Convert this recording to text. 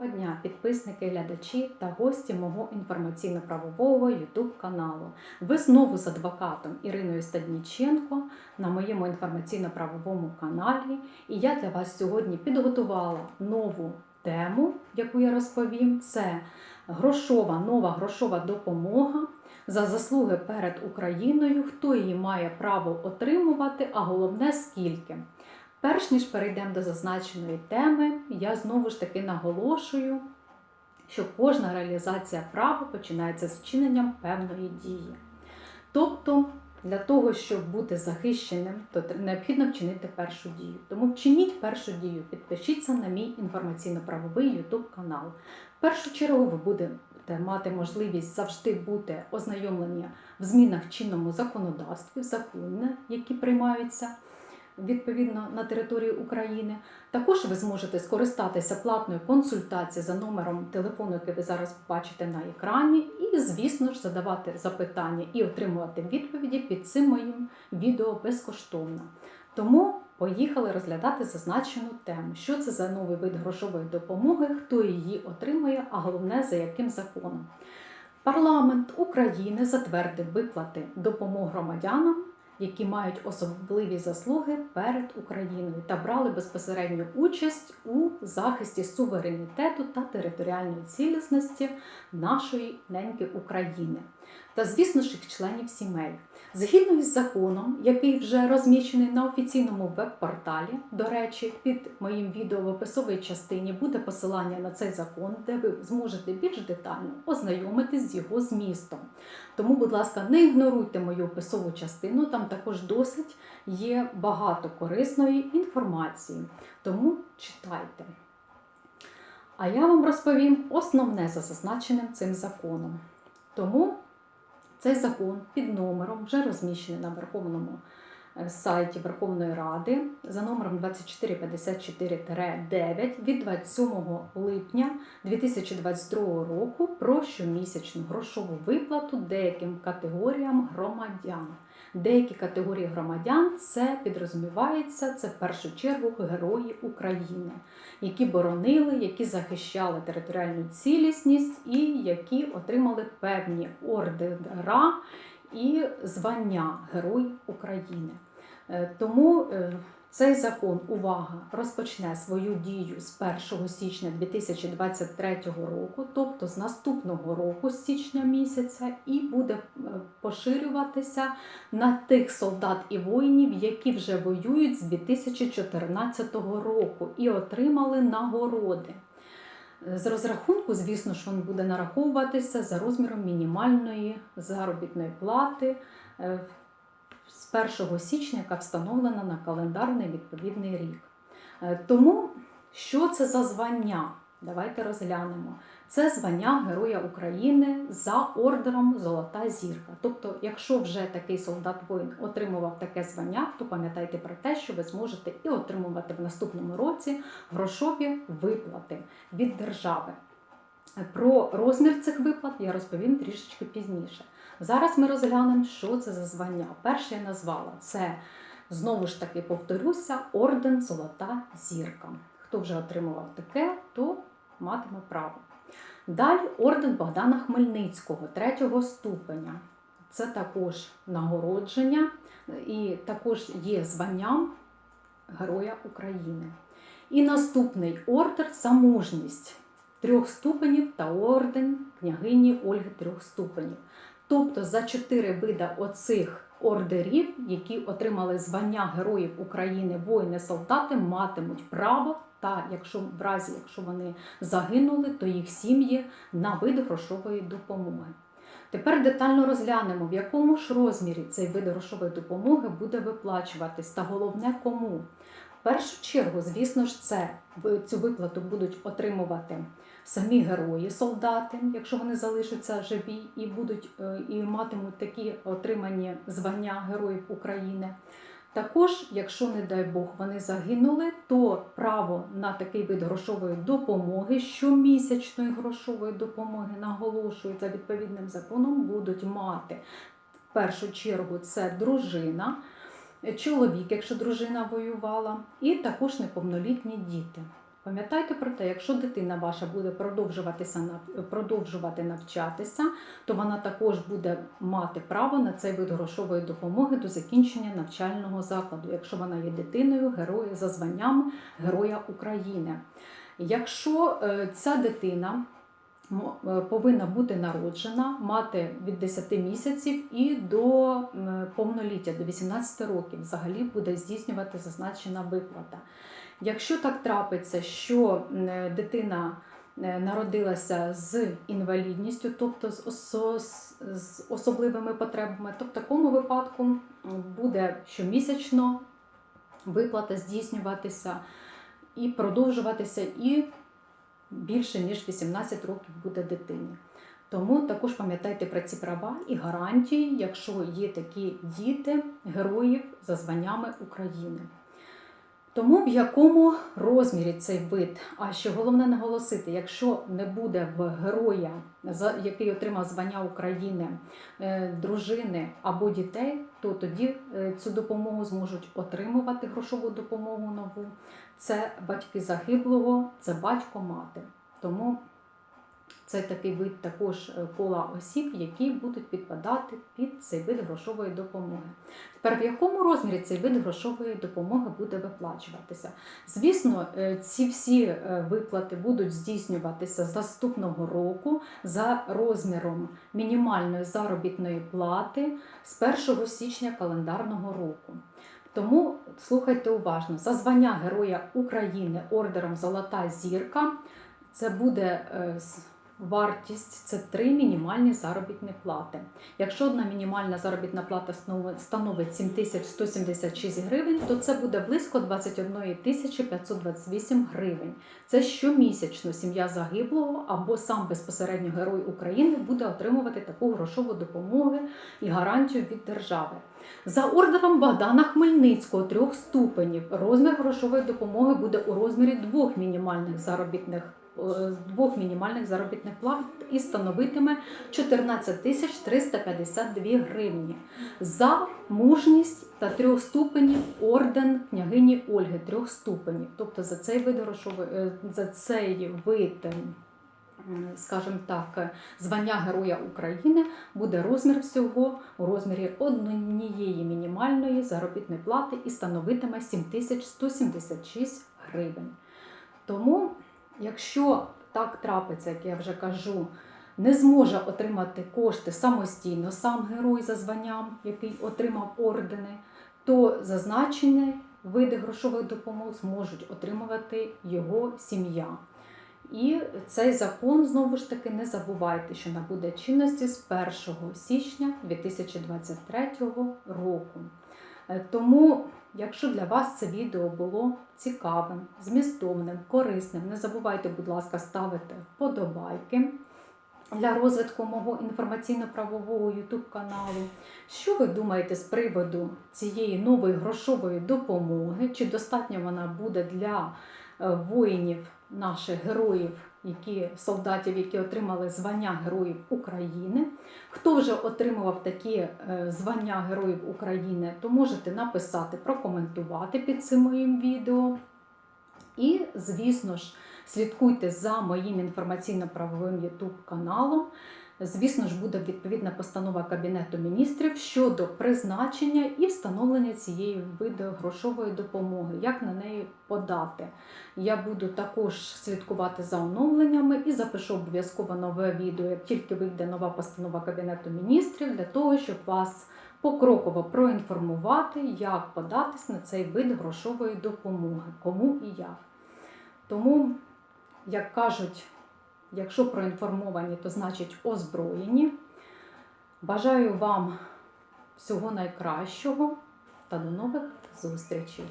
Доброго дня, підписники, глядачі та гості мого інформаційно-правового YouTube каналу. Ви знову з адвокатом Іриною Стадніченко на моєму інформаційно-правовому каналі. І я для вас сьогодні підготувала нову тему, яку я розповім. Це грошова, нова грошова допомога за заслуги перед Україною, хто її має право отримувати, а головне скільки. Перш ніж перейдемо до зазначеної теми, я знову ж таки наголошую, що кожна реалізація права починається з вчиненням певної дії. Тобто, для того, щоб бути захищеним, то необхідно вчинити першу дію. Тому вчиніть першу дію, підпишіться на мій інформаційно-правовий YouTube канал. В першу чергу ви будете мати можливість завжди бути ознайомлені в змінах чинному законодавстві, закони, які приймаються відповідно на території України. Також ви зможете скористатися платною консультацією за номером телефону, який ви зараз бачите на екрані, і, звісно ж, задавати запитання і отримувати відповіді під цим моїм відео безкоштовно. Тому поїхали розглядати зазначену тему. Що це за новий вид грошової допомоги, хто її отримує, а головне за яким законом. Парламент України затвердив виплати допомог громадянам, які мають особливі заслуги перед Україною та брали безпосередню участь у захисті суверенітету та територіальної цілісності нашої неньки України та, звісно ж, їх членів сімей. Згідно із законом, який вже розміщений на офіційному веб-порталі, до речі, під моїм відео в описовій частині буде посилання на цей закон, де ви зможете більш детально ознайомитись з його змістом. Тому, будь ласка, не ігноруйте мою описову частину, там також досить є багато корисної інформації. Тому читайте. А я вам розповім основне за зазначеним цим законом. Тому цей закон під номером вже розміщений на Верховному сайті Верховної Ради за номером 2454-9 від 27 липня 2022 року про щомісячну грошову виплату деяким категоріям громадян. Деякі категорії громадян це підрозумівається, це в першу чергу герої України, які боронили, які захищали територіальну цілісність і які отримали певні ордера і звання Герой України. Е, Тому е, цей закон, увага, розпочне свою дію з 1 січня 2023 року, тобто з наступного року, з січня місяця, і буде е, поширюватися на тих солдат і воїнів, які вже воюють з 2014 року і отримали нагороди. З розрахунку, звісно ж, він буде нараховуватися за розміром мінімальної заробітної плати е, з 1 січня, яка встановлена на календарний відповідний рік. Е, Тому що це за звання? Давайте розглянемо. Це звання Героя України за ордером Золота зірка. Тобто, якщо вже такий солдат воїн отримував таке звання, то пам'ятайте про те, що ви зможете і отримувати в наступному році грошові виплати від держави. Про розмір цих виплат я розповім трішечки пізніше. Зараз ми розглянемо, що це за звання. Перше я назвала це знову ж таки повторюся, орден Золота зірка. Хто вже отримував таке, то матиме право. Далі орден Богдана Хмельницького, третього ступеня. Це також нагородження і також є званням Героя України. І наступний ордер за мужність трьох ступенів та орден княгині Ольги трьох ступенів. Тобто за чотири вида оцих ордерів, які отримали звання Героїв України, воїни-солдати, матимуть право, та якщо в разі, якщо вони загинули, то їх сім'ї на вид грошової допомоги. Тепер детально розглянемо, в якому ж розмірі цей вид грошової допомоги буде виплачуватись, та головне кому. Першу чергу, звісно ж, це цю виплату будуть отримувати самі герої, солдати, якщо вони залишаться живі і будуть е, і матимуть такі отримані звання Героїв України. Також, якщо, не дай Бог, вони загинули, то право на такий вид грошової допомоги, щомісячної грошової допомоги, наголошую за відповідним законом, будуть мати в першу чергу це дружина, чоловік, якщо дружина воювала, і також неповнолітні діти. Пам'ятайте про те, якщо дитина ваша буде продовжуватися продовжувати навчатися, то вона також буде мати право на цей вид грошової допомоги до закінчення навчального закладу, якщо вона є дитиною героя за званням Героя України. Якщо е, ця дитина повинна бути народжена, мати від 10 місяців і до повноліття, до 18 років, взагалі буде здійснювати зазначена виплата. Якщо так трапиться, що е, дитина е, народилася з інвалідністю, тобто з особливими потребами, то в такому випадку буде щомісячно виплата здійснюватися і продовжуватися, і більше ніж 18 років буде дитині. Тому також пам'ятайте про ці права і гарантії, якщо є такі діти героїв за званнями України. Тому в якому розмірі цей вид? А ще головне наголосити, якщо не буде в героя, який отримав звання України, е, дружини або дітей, то тоді е, цю допомогу зможуть отримувати грошову допомогу нову. Це батьки загиблого, це батько мати. Тому це такий вид також е, кола осіб, які будуть підпадати під цей вид грошової допомоги. Тепер в якому розмірі цей вид грошової допомоги буде виплачуватися? Звісно, е, ці всі е, виплати будуть здійснюватися з наступного року за розміром мінімальної заробітної плати з 1 січня календарного року. Тому слухайте уважно: за звання Героя України ордером Золота зірка це буде вартість це три мінімальні заробітні плати. Якщо одна мінімальна заробітна плата станов- становить 7176 гривень, то це буде близько 21 тисячі 528 гривень. Це щомісячно сім'я загиблого або сам безпосередньо герой України буде отримувати таку грошову допомогу і гарантію від держави. За ордером Богдана Хмельницького трьох ступенів розмір грошової допомоги буде у розмірі двох мінімальних заробітних двох мінімальних заробітних плат і становитиме 14 тисяч 352 гривні. За мужність та трьох ступенів орден княгині Ольги трьох ступенів. Тобто за цей вид грошової е, за цей вид. ем, Скажімо так, звання Героя України буде розмір всього у розмірі однієї мінімальної заробітної плати і становитиме 7176 гривень. Тому, якщо так трапиться, як я вже кажу, не зможе отримати кошти самостійно сам герой за званням, який отримав ордени, то зазначені види грошових допомог зможуть отримувати його сім'я. І цей закон знову ж таки не забувайте, що набуде чинності з 1 січня 2023 року. Е, Тому, якщо для вас це відео було цікавим, змістовним, корисним, не забувайте, будь ласка, ставити вподобайки для розвитку мого інформаційно-правового YouTube каналу. Що ви думаєте з приводу цієї нової грошової допомоги? Чи достатньо вона буде для е, воїнів, наших героїв, які солдатів, які отримали звання Героїв України? Хто вже отримував такі е, звання Героїв України, то можете написати, прокоментувати під цим моїм відео. І, звісно ж, слідкуйте за моїм інформаційно-правовим YouTube каналом. Звісно ж, буде відповідна постанова Кабінету міністрів щодо призначення і встановлення цієї виду грошової допомоги, як на неї подати. Я буду також слідкувати за оновленнями і запишу обов'язково нове відео, як тільки вийде нова постанова Кабінету міністрів, для того, щоб вас покроково проінформувати, як податись на цей вид грошової допомоги, кому і як. Тому, як кажуть, якщо проінформовані, то значить озброєні. Бажаю вам всього найкращого та до нових зустрічей!